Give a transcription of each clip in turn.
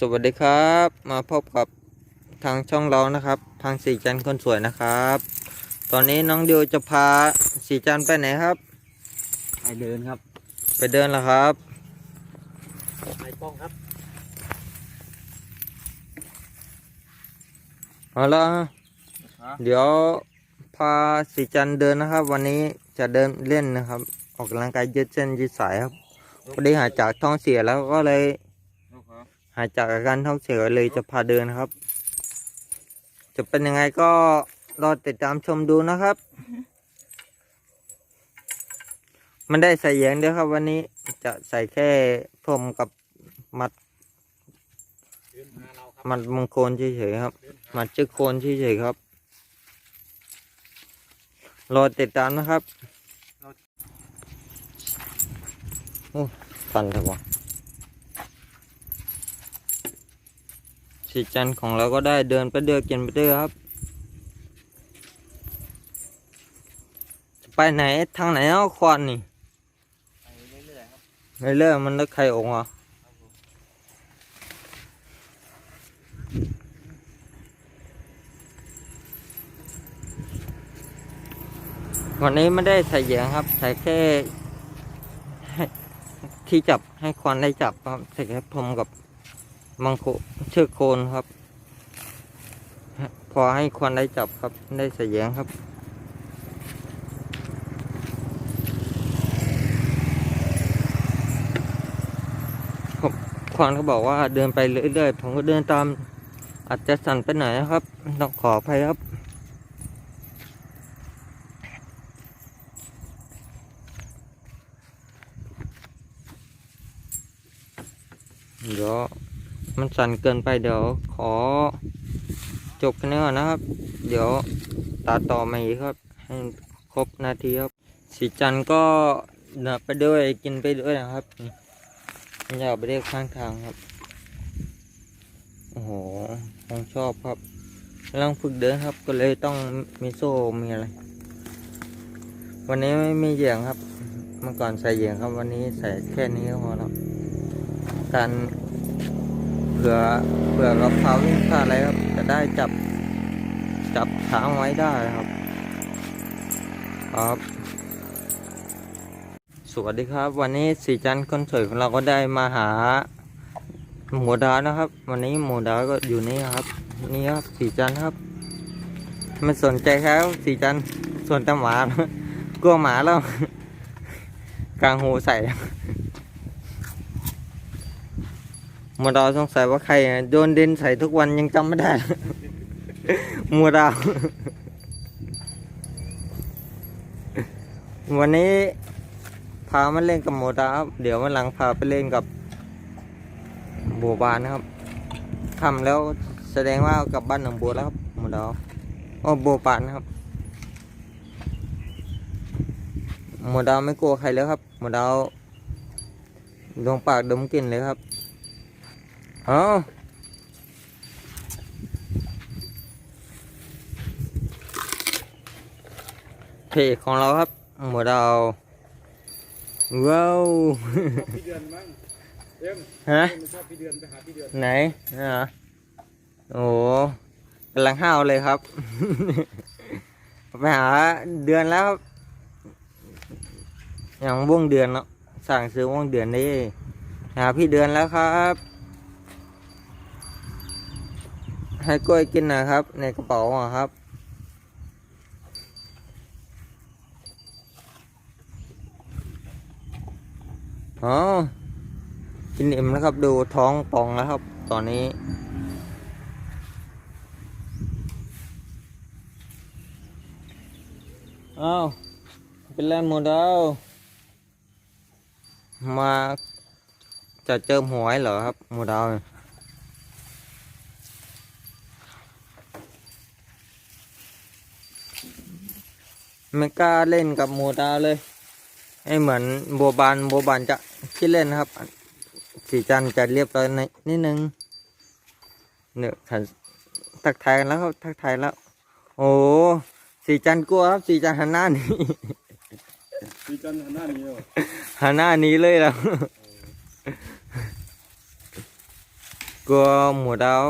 สวัสดีครับ มาพบกับทางช่องเรานะครับ ทางสีจันทร์คนสวยนะครับ ตอนนี้น้องดิวจะพาสีจันทร์ไปไหนครับ ไปเดินครับ ไปเดินแล้วครับไปป้องครับเอาละเดี๋ยวพาสีจันทร์เดินนะครับ วันนี้จะเดินเล่นนะครับ ออกกำลังกายยืดเส้นยืดสายครับพอดีหายจากท้องเสียแล้วก็เลย หายจากอาการท้องเสียเลยจะพาเดินครับ จะเป็นยังไงก็รอติดตามชมดูนะครับ มันได้ใส่แยงเดียวครับ วันนี้จะใส่แค่พรมกับมัดหมัดมงคลเฉยๆครับ มัดจึกโคนเฉยๆครับ รอติดตามนะครับโอ้ฟันเถอะวะ สีจันของเราก็ได้เดินไปเดือกินไปเดือครับจะไปไหนทางไหนเอาควันนี่ไปเรื่อยๆครับไม่เลิกมันนึกใครองอะวันนี้ไม่ได้ใส่เหยียงครับ ใส่แค่ที่จับให้ควันได้จับครับใส่แค่พรมกับ มังคุเชือกโคนครับ พอให้ควันได้จับครับได้ส่เหยียงครับควานเขาบอกว่าเดินไปเรื่อยๆผมก็เดินตามอาจจะสั่นไปหน่อยนะครับ ต้องขออภัยครับ เดี๋ยวมัน สั่นเกินไปเดี๋ยวขอจบกันนี้ก่อนนะครับ เดี๋ยวตัดต่อมาอีกครับ ให้ครบนาทีครับ สีจันก็เดินไปด้วยกินไปด้วยนะครับอย่าไปเรียกข้างทางครับ โอ้โหคงชอบครับกำลังฝึกเดินครับก็เลยต้องมีโซ่มีอะไร วันนี้ไม่มีเหยียงครับ เมื่อก่อนใส่เหยียงครับ วันนี้ใส่แค่นี้ก็พอแล้วการ ผื่อเผื่อเราพาวิ่งพลาอะไรครับ จะได้จับ จับทางไว้ได้ครับ ครับ สวัสดีครับ วันนี้สีจันทร์คนสวยของเราก็ได้มาหาหมูดาวนะครับ วันนี้หมูดาวก็อยู่นี่ครับ นี่ครับสีจันทร์ครับไม่สนใจครับสีจันทร์ส่วนต่หมา กลัวหมาแล้วกลางหูใส่ หมูดาวสงสัยว่าใครอะโดนดินใส่ทุกวันยังจำไม่ได้ หมูดาว วันนี้พามาเล่นกับหมูดาวครับเดี๋ยววันหลังพาไปเล่นกับบัวบานนะครับทำแล้วแสดงว่ากลับบ้านหนองบัวแล้วครับหมูดาวโอ้บัวปานนะครับหมูดาวไม่กลัวใครแล้วครับหมูดาวดวงปากดมกลิ่นเลยครับ เอาเพจของเราครับ หมูดาวว้าว พี่เดือนมั้งเอ็มฮะ มันชอบพี่เดือนไปหาพี่เดือนไหนนี่เหรอโอ้โหกำลังห้าวเลยครับ ไปหาเดือนแล้วครับอย่างว่วงเดือนเนาะสั่งซื้อว่วงเดือนนี่หาพี่เดือนแล้วครับ ให้กล้วยกินนะครับ ในกระเป๋าครับ อ๋อ กินอิ่มแล้วครับ ดูท้องป่องแล้วครับ ตอนนี้ อ้าว เป็นแรงหมดแล้วมาจะเจิมหวยเหรอครับหมูดาวเนี่ย ไม่กล้าเล่นกับหมูดาวเลยให้เหมือนโบบานโบบานจะคิดเล่นนะครับ สีจันทร์จะเรียบร้อยในนิดนึงเนี่ยทันทักทายกันแล้วครับทักทายแล้ว โอ้สีจันทร์กลัวครับสีจันทร์หันหน้าหนีพี่จันหันหน้านี้เหรอหันหน้าหนี้เลยแล้วกลัวหมูดาว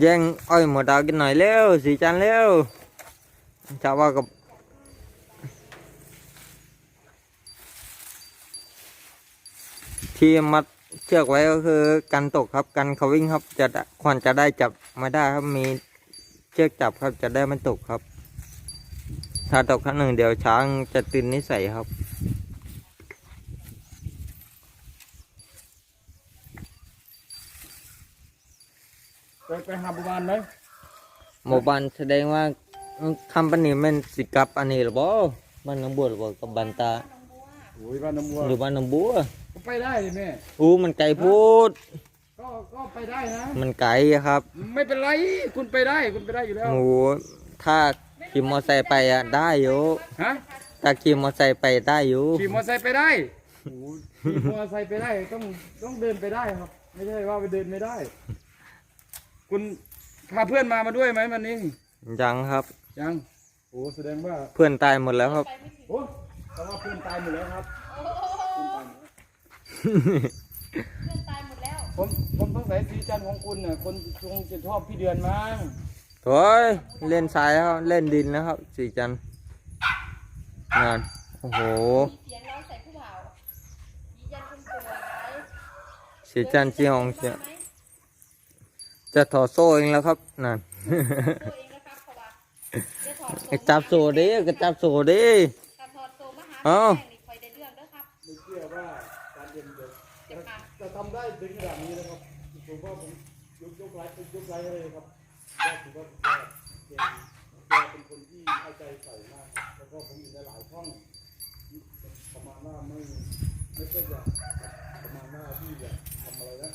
ย่งอ้อยหมูดากินหน่อยเร็วสีจันทร์เร็วชาวว่ากับที่มัดเชือกไว้ก็คือกันตกครับกันเขาวิ่งครับจะควันจะได้จับไม่ได้ครับมีเชือกจับครับจะได้ไม่ตกครับ ถ้าตกครั้งหนึ่งเดี๋ยวช้างจะตื่นนิสัยครับ ไปไปหาบุบานไหมหมู่บ้านแสดงว่าคำปานนี้แม่นสิกลับอันนี้หรือบ่บ้านหน้องบัวหรือบ่กับบ้านตาโอ้ยบ้านน้ำบัวหรือบ้านหน้องบัวก็ไปได้ดิแม่อู้มันไกลพูดก็ก็ไปได้นะมันไกลอะครับ ไม่เป็นไรคุณไปได้คุณไปได้อยู่แล้วหมูถ้าขี่มอไซค์ไปอะได้อยู่ฮะถ้าขี่มอไซค์ไปได้อยู่ขี่มอเตอร์ไซค์ไปได้โอ้โหขี่มอเตอร์ไซค์ไปได้ต้องต้องเดินไปได้ครับ ไม่ใช่ว่าไปเดินไม่ได้ คุณพาเพื่อนมามาด้วยไหมวันนี้ยังครับ ยังโอ้แสดงว่าเพื่อนตายหมดแล้วครับ โอ้แต่ว่าเพื่อนตายหมดแล้วครับโอ้โหเพื่อนตายหมดแล้วเพื่อนตายหมดแล้วผมผมสงสัยสีจันทร์ของคุณน่ะคนคงจะชอบพี่เดือนมั้งโอ้ยเล่นทรายแล้วเล่นดินแล้วครับ สีจันทร์งานโอ้โหมีเสียงร้องใส่ผู้บ่าวยีจันคนสวยสีจันทร์จีฮองเจจะอไหม จะถอดโซ่เองแล้วครับนั่นตัวเองนะครับเพราะว่าจะถอดโซ่กระจับโซ่ดิกระจับโซ่ดิการถอดโซ่มาหาเอ้าแม่นี่คอยได้เรื่องเด้อครับไม่เชื่อว่าการเรียนจะเจ็บขาจะทำได้ถึงขนาดนี้นะครับผมว่าผมยกยกไลฟ์ยกไลฟ์ให้เลยครับว่าถือว่าสุดยอดแกแกเป็นคนที่เอาใจใส่มากครับแล้วก็ผมอยู่ในหลายช่องประมาณว่าไม่ไม่ใช่จะประมาณว่าที่จะทำอะไรนะ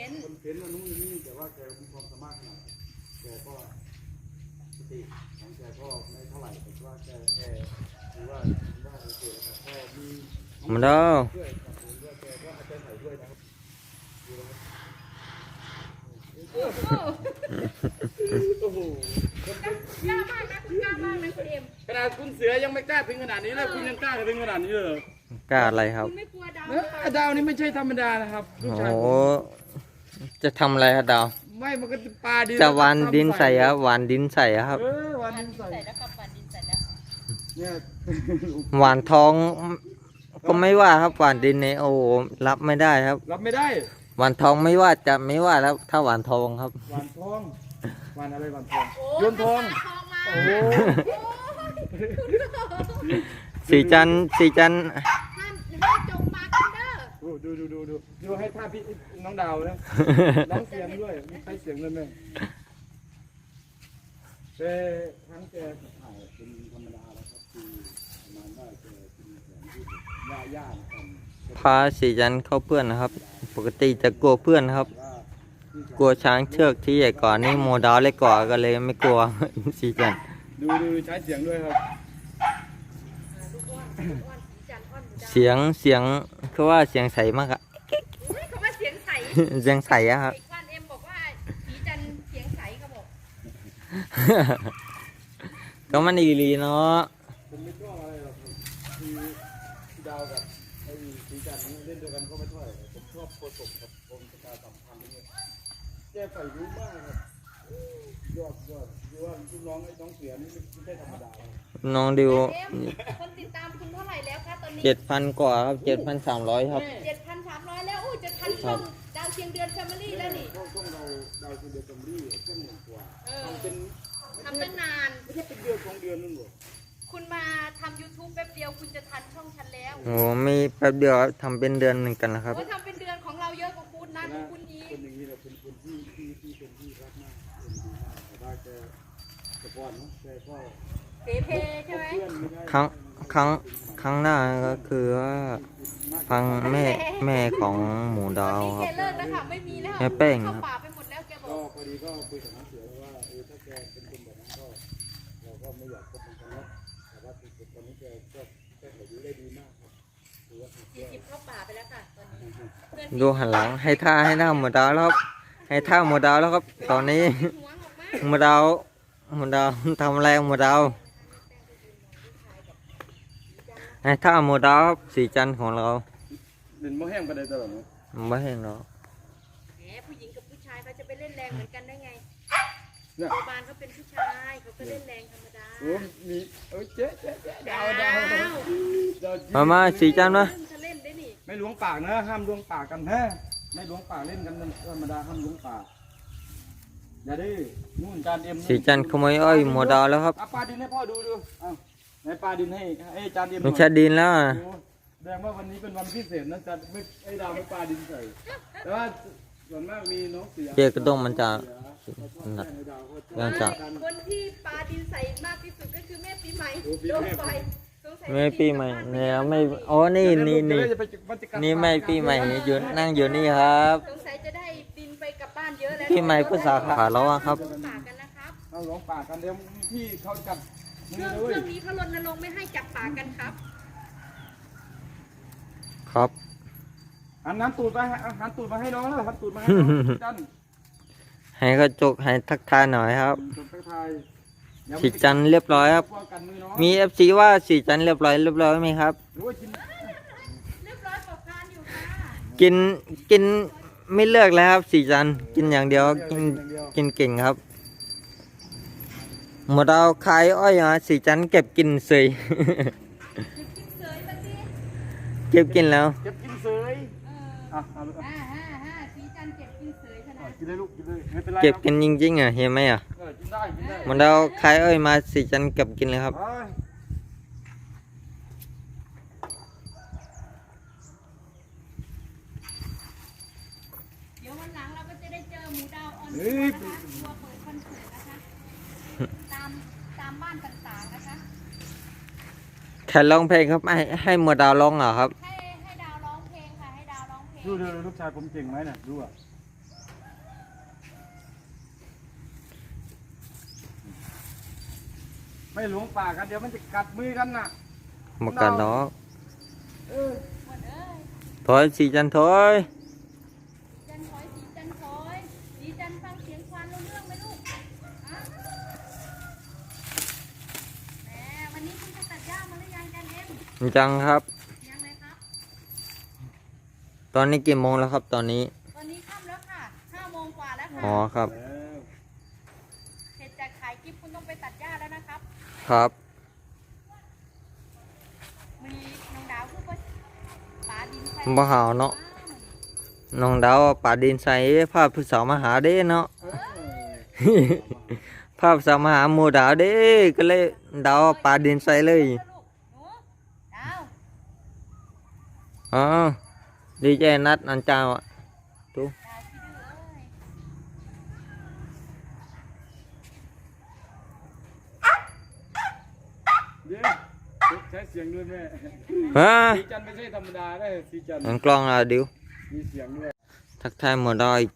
คอนเทนต์คนเพ้นอันนู้นอันนี่แต่ว่าแกมีความสามารถขนาดแกก็สติของแกก็ไม่เท่าไหร่แต่ว่าแกแกถือว่าถือว่าโอเคนะครับก็มีมาแล้วด้วยครับผมด้วยแกก็เอาใจใส่ด้วยนะครับดูนะครับโอ้โหกล้ามากนะคุณกล้ามากนะคุณเอ็มขนาดคุณเสือยังไม่กล้าถึงขนาดนี้แล้วคุณยังกล้าถึงขนาดนี้เลยเหรอกล้าอะไรครับ คุณไม่กลัวดาวเนอะดาวนี่ไม่ใช่ธรรมดานะครับลูกโอ้ชายโหผม จะทำอะไรครับดาว ไม่มันก็ปลาดินจะหวานดินใส่ครับหวานดินใส่ครับเออหวานดินใส่ใส่แล้วครับฝันดินใส่แล้วเนี่ยหวานทองก็ไม่ว่าครับหวานดินเนี่ยโอ้โหรับไม่ได้ครับ รับไม่ได้ หวานทองไม่ว่าจะไม่ว่าแล้วถ้าหวานทองครับหวานทองหวานอะไรหวานทองโอ้โยนทองทองมาโอ้โหสีจันทร์สีจันทร์ห้ามห้ามจงปากกันเด้อดูดูดูดูดูดูให้ท่าพี่น้ องดาวนะร้องเสียงด้วยมีใช้เสียงด้วยไหมแต่ครั้งแกถ่ายเป็นธรรมดาแล้วครับคือประมาณว่าแกเป็นแสงที่ย่าย่าๆกันพาสีจันทร์เข้าเพื่อนนะครับ ปกติจะกลัวเพื่อนครับว่าที่กลัวช้างเชือกที่ใหญ่กว่านี่โมดาวเล็กกว่าก็เลยไม่กลัวสีจันทร์ดูดูใช้เสียงด้วยครับลูกอ้อนลูกอ้อนสีจันทร์อ้อนหมูดาวเสียงเสียงคือว่าเสียงใสมากอะเฮ้ยเขาว่า เสียงใสเสียงใสอะครับอีกวันเอ็มบอกว่าสีจันทร์เสียงใสเขาบอกก็มันอีหลีเนาะผมไม่ชอบอะไรหรอกครับคือพี่ดาวกับไอ้สีจันทร์เนี่ยเล่นด้วยกันก็ไม่เท่าไหร่ผมชอบโคศกกับกรมประชาสัมพันธ์เนี่ยแกใส่รู้มากครับยอดยอดคือว่าลูกน้องไอ้น้องเสือนี่ไม่ใช่ธรรมดานะน้องดิวเอ็มคนติดตามคุณเท่าไหร่แล้วคะตอนนี้เจ็ดพันกว่าครับเจ็ดพันสามร้อยครับ เจ็ดพันสามร้อยแล้วอู้เจ็ดพันช่องดาว เชียงเดือนแฟมิลี่แล้วนี่ ช่องช่องเราดาวคือเดือนตมรี่เส้นหนึ่งกว่าเออ ทำเป็นทำตั้งนาน ไม่ใช่เป็นเดือนสองเดือนนั่นหรอคุณมาทำ YouTube แป๊บเดียวคุณจะทันช่องฉันแล้วโอ้มีแป๊บเดียวทำเป็นเดือนหนึ่งกันนะครับโอ้ทำเป็นเดือนของเราเยอะกว่าคุณนะของคุณอีคนอย่างนี้เราเป็นคนที่ที่ที่เป็นที่รักมากเป็นดีมากแต่ว่าแกแต่ก่อนเนาะแกก็เปเพใช่ไหม เพื่อนไม่ได้ครั้ง ครั้งครั้งหน้าก็คือว่าฟังแม่แม่ของหมูดาตอนวนี้คแกรับเลิกแล้วค่ะไม่มีแล้วแม่แป้งครัเข้าบ ป่าไปหมดแล้วแกบอก็กพอดีก็คุยกับน้องเสือว่าเออถ้าแกเป็นคนแบบนั้นก็เราก็ไม่อยากคบกันแล้วแต่ว่าคือตอนนี้แกก็แกเขาดูได้ดีมากครับถือว่าสุดยสี่อดสิบเข้าป่าไปแล้วค่ะตอนนี้เพื่อนดูหันหลังให้ท่าให้หน้าหมูดาวแล้วครับ ให้ท่าหมูดาวแล้วครับ ตอนนี้หวงออกมา หมูดาวหมูดาวทำอะไรหมูดาว ให้ท่าหมูดาวครับสีจันทร์ของเราเด่นโมแห้งไปได้ตลอดเนาะไม่เห็นหรอกแหมผู้หญิงกับผู้ชายเขาจะไปเล่นแรงเหมือนกันได้ไงเนี่ยโบบานเขาเป็นผู้ชายเขาก็เล่นแรงธรรมดาโอ้มีเอ้ยเจ๊เจ๊เจ๊ดาวดาวดาวมามาสีจันทร์มาเล่นจะเล่นได้นี่ไม่ล้วงปากนะห้ามล้วงปากกันฮะไม่ล้วงปากเล่นกันธรรมดาห้ามล้วงปากอย่าดื้อนู่นจานเอ็มสีจันทร์ขโมยอ้อยหมดดาวแล้วครับ เอาปลาดินให้พ่อดูดูเอา ไหนปลาดินให้ให้จานเอ็มหน่ไม่อย ใช่ดินแล้วอะโอ้แสดงว่าวันนี้เป็นวันพิเศษนะจัดไม่ไอ้ดาวไม่ปลาดินใส่ แต่ว่าส่วนมากมีน้องเสือเจ๊กระด้งมันจะหนักน่าจะคนที่ปลาดินใส่มากที่สุดก็คือแม่ปีใหม่โอ้ปีโดใหม่นไฟสงสัยไม่ปีใหม่เนี่ยไม่อ๋อนี่นี่นี่นี่ไม่ปีใหม่อยู่นั่งอยู่นี่ครับสงสัยจะได้ดินไปกลับบ้านเยอะแล้วปีใหม่ภาษาขาแล้วอะครับ ฝากกันนะครับ เอาลองปากกันเดี๋ยวพี่เขาจับมื เรื่อองเลยเรื่องนี้เขารณรงค์ไม่ให้จับปากกันครับ ครับหันน้ำตูดไปหันตูดมาให้น้องแล้วหันตูดมาให้น้องจันให้กระจกให้ทักทายหน่อยครับจบทักทายสีจันทร์เรียบร้อยครับกันมือน้องมีเอฟซีว่าสีจันทร์เรียบร้อยเรียบร้อยไหมครับ หรือว่ากินเรียบร้อยปกการอยู่ค่ะกินกินไม่เลือกแล้วครับสีจันทร์กินอย่างเดียวกินอย่างเดียวกินเก่งครับ หมดเอาขายอ้อยมาสีจันทร์เก็บกินเสยหยิบกินเสยมาสิเก็บกินแล้ว เก็บกินเสยเอออะเอาลูกอะห้าห้าห้าสีจันทร์เก็บกินเสยขนาอะดกินเลยลูกกินเลยไม่เป็นไรเก็บคกัรับนจริงๆอะเห็นไหมอะเออกินได้กินได้หมดเอาขายอ้อยมาสีจันทร์เก็บกินเลยครับ เอ้ยเดี๋ยววันหลังเราก็จะได้เจอหมูดาวออนทัวร์นะคะทัวร์เปิดคอนเสิร์ตนะคะ ตามตามบ้านต่างๆนะคะ แค่ร้องเพลงครับให้ให้หมดดาวร้องเหรอครับ ให้ให้ดาวร้องเพลงค่ะให้ดาวร้องเพลงดูดูลูกชายผมเก่งไหมเนี่ยดูอะไม่หลวงปากกันเดี๋ยวมันจะกัดมือกันน่ะหมดกันเนาะเออหมดเอ้ยถอยสีจันทร์ถอยจันทร์ถอยสีจันทร์ถอยสีจันทร์ฟังเสียงควานรู้เรื่องไหมลูกอะแหมวันนี้คุณจะตัดหญ้ามาหรือยังจันเอ็ม จังครับ ยังเลยครับ ตอนนี้กี่โมงแล้วครับ ตอนนี้ ตอนนี้ค่ำแล้วค่ะห้าโมงกว่าแล้วค่ะอ๋อครับแล้วเสร็จจากขายคลิปคุณต้องไปตัดหญ้าแล้วนะครับ ครับ มีน้องดาวคือว่าป่าดินใส่บ่หาวเนาะ น้องดาวป่าดินใสภาพผู้สาวมาหาเด้เนาะเออภาพสาวมาหาหมู่ดาวเด้ก็เลยดาวป่าดินใสเลย ลูกหนูดาว อ๋อดีเจนัดอันเจ้าอะตูดาวคิดดูเอ้ยเดี๋ยวใช้เสียงด้วยแม่ฮะสีจันทร์ไม่ใช่ธรรมดาได้สีจันทร์อันกล้องอะดิวมีเสียงด้วยทักทายหมดดาวอีก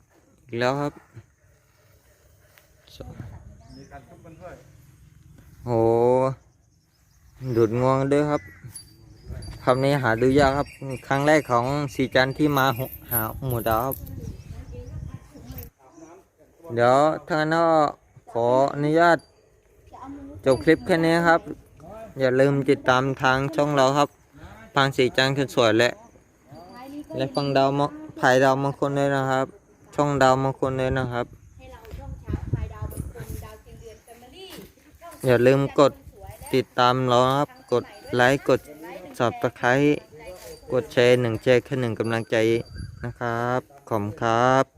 แล้วครับมีการทุบกันด้วยโหดูดงวงด้วยครับ คำนี้หาดูยากครับ ครั้งแรกของสีจันที่มาหาหมูดาวครับเดี๋ยวท่านก็ขออนุญาตจบคลิปแค่นี้ครับ อย่าลืมติดตามทางช่องเราครับทางสีจันทร์คนสวยและท้ายนี้ก็และฟังดาวมภายดาวมงคลด้วยนะครับ ช่องดาวมงคลด้วยนะครับ อย่าลืมกดติดตามเราครับ กดไลค์กด สับตะไคร้กดแชร์หนึ่งแชร์แค่หนึ่งกำลังใจนะครับ ขอบครับ